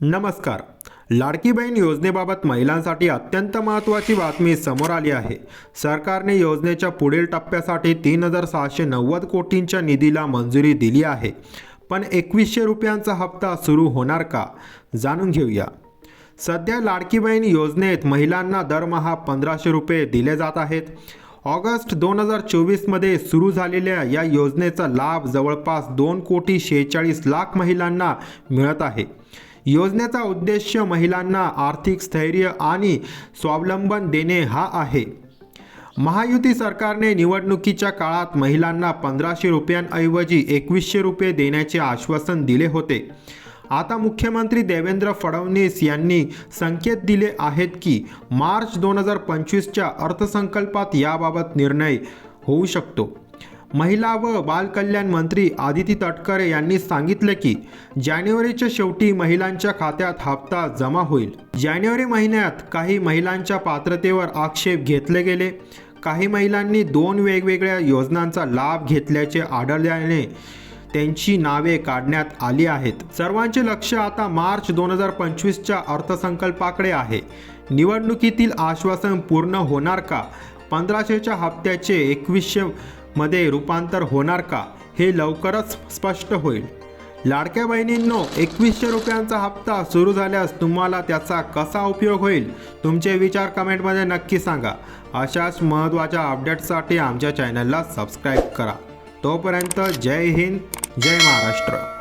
नमस्कार. लाडकी बहीण योजनेबाबत महिलांसाठी अत्यंत महत्त्वाची बातमी समोर आली आहे. सरकारने योजनेच्या पुढील टप्प्यासाठी तीन हजार सहाशे नव्वद कोटींच्या निधीला मंजुरी दिली आहे. पण एकवीसशे रुपयांचा हप्ता सुरू होणार का? जाणून घेऊया. सध्या लाडकी बहीण योजनेत महिलांना दरमहा पंधराशे रुपये दिले जात आहेत. ऑगस्ट दोन हजार चोवीसमध्ये सुरू झालेल्या या योजनेचा लाभ जवळपास दोन कोटी शेहेचाळीस लाख महिलांना मिळत आहे. योजनेचा उद्देश महिलांना आर्थिक स्थैर्य आणि स्वावलंबन देणे हा आहे. महायुती सरकारने निवडणुकीच्या काळात महिलांना पंधराशे रुपयांऐवजी एकवीसशे रुपये देण्याचे आश्वासन दिले होते. आता मुख्यमंत्री देवेंद्र फडणवीस यांनी संकेत दिले आहेत की मार्च दोन हजार पंचवीसच्या अर्थसंकल्पात याबाबत निर्णय होऊ शकतो. महिला व बालकल्याण मंत्री आदिती तटकरे यांनी सांगितले की जानेवारीच्या शेवटी महिलांच्या खात्यात हप्ता जमा होईल. जानेवारी महिन्यात काही महिलांच्या पात्रतेवर आक्षेप घेतले गेले. काही महिलांनी दोन वेगवेगळ्या योजनांचा लाभ घेतल्याचे आढळल्याने त्यांची नावे काढण्यात आली आहेत. सर्वांचे लक्ष आता मार्च दोन हजार पंचवीसच्या अर्थसंकल्पाकडे आहे. निवडणुकीतील आश्वासन पूर्ण होणार का? पंधराशेच्या हप्त्याचे एकवीसशे मध्ये रूपांतर होणार का हे लवकरच स्पष्ट होईल. लाडक्या बहिणींनो एकवीसशे रुपयांचा हप्ता सुरू झाल्यास तुम्हाला त्याचा कसा उपयोग होईल? तुमचे विचार कमेंटमध्ये नक्की सांगा. अशाच महत्त्वाच्या अपडेट्ससाठी आमच्या चॅनलला सबस्क्राईब करा. तोपर्यंत जय हिंद जय महाराष्ट्र.